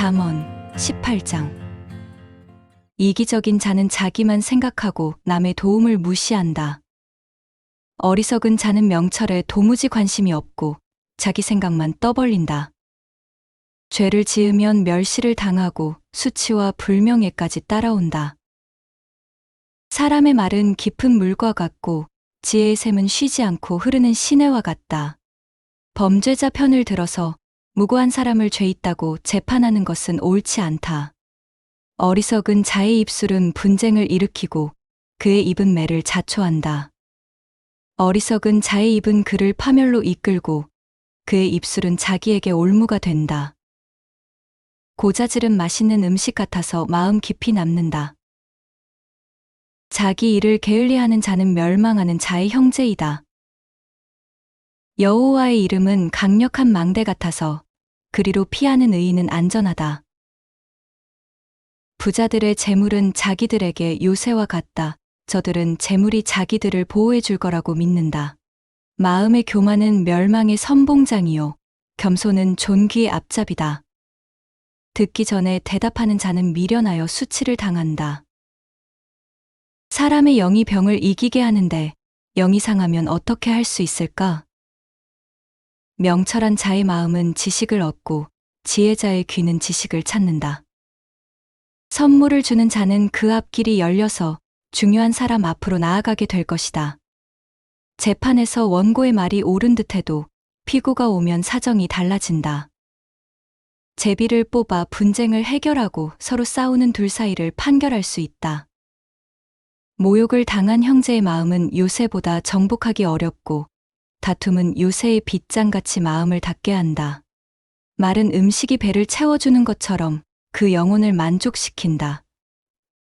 잠언 18장 이기적인 자는 자기만 생각하고 남의 도움을 무시한다. 어리석은 자는 명철에 도무지 관심이 없고 자기 생각만 떠벌린다. 죄를 지으면 멸시를 당하고 수치와 불명예까지 따라온다. 사람의 말은 깊은 물과 같고 지혜의 샘은 쉬지 않고 흐르는 시내와 같다. 범죄자 편을 들어서 무고한 사람을 죄 있다고 재판하는 것은 옳지 않다. 어리석은 자의 입술은 분쟁을 일으키고 그의 입은 매를 자초한다. 어리석은 자의 입은 그를 파멸로 이끌고 그의 입술은 자기에게 올무가 된다. 고자질은 맛있는 음식 같아서 마음 깊이 남는다. 자기 일을 게을리하는 자는 멸망하는 자의 형제이다. 여호와의 이름은 강력한 망대 같아서 그리로 피하는 의인은 안전하다. 부자들의 재물은 자기들에게 요새와 같다. 저들은 재물이 자기들을 보호해 줄 거라고 믿는다. 마음의 교만은 멸망의 선봉장이요. 겸손은 존귀의 앞잡이다. 듣기 전에 대답하는 자는 미련하여 수치를 당한다. 사람의 영이 병을 이기게 하는데 영이 상하면 어떻게 할 수 있을까? 명철한 자의 마음은 지식을 얻고 지혜자의 귀는 지식을 찾는다. 선물을 주는 자는 그 앞길이 열려서 중요한 사람 앞으로 나아가게 될 것이다. 재판에서 원고의 말이 옳은 듯해도 피고가 오면 사정이 달라진다. 제비를 뽑아 분쟁을 해결하고 서로 싸우는 둘 사이를 판결할 수 있다. 모욕을 당한 형제의 마음은 요새보다 정복하기 어렵고 다툼은 요새의 빗장같이 마음을 닫게 한다. 말은 음식이 배를 채워주는 것처럼 그 영혼을 만족시킨다.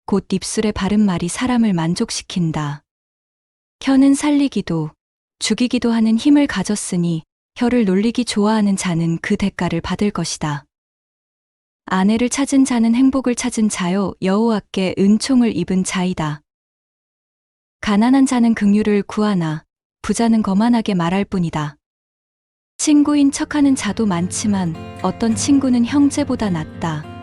곧 입술에 바른 말이 사람을 만족시킨다. 혀는 살리기도 죽이기도 하는 힘을 가졌으니 혀를 놀리기 좋아하는 자는 그 대가를 받을 것이다. 아내를 찾은 자는 행복을 찾은 자요 여호와께 은총을 입은 자이다. 가난한 자는 긍휼을 구하나 부자는 거만하게 말할 뿐이다. 친구인 척하는 자도 많지만 어떤 친구는 형제보다 낫다.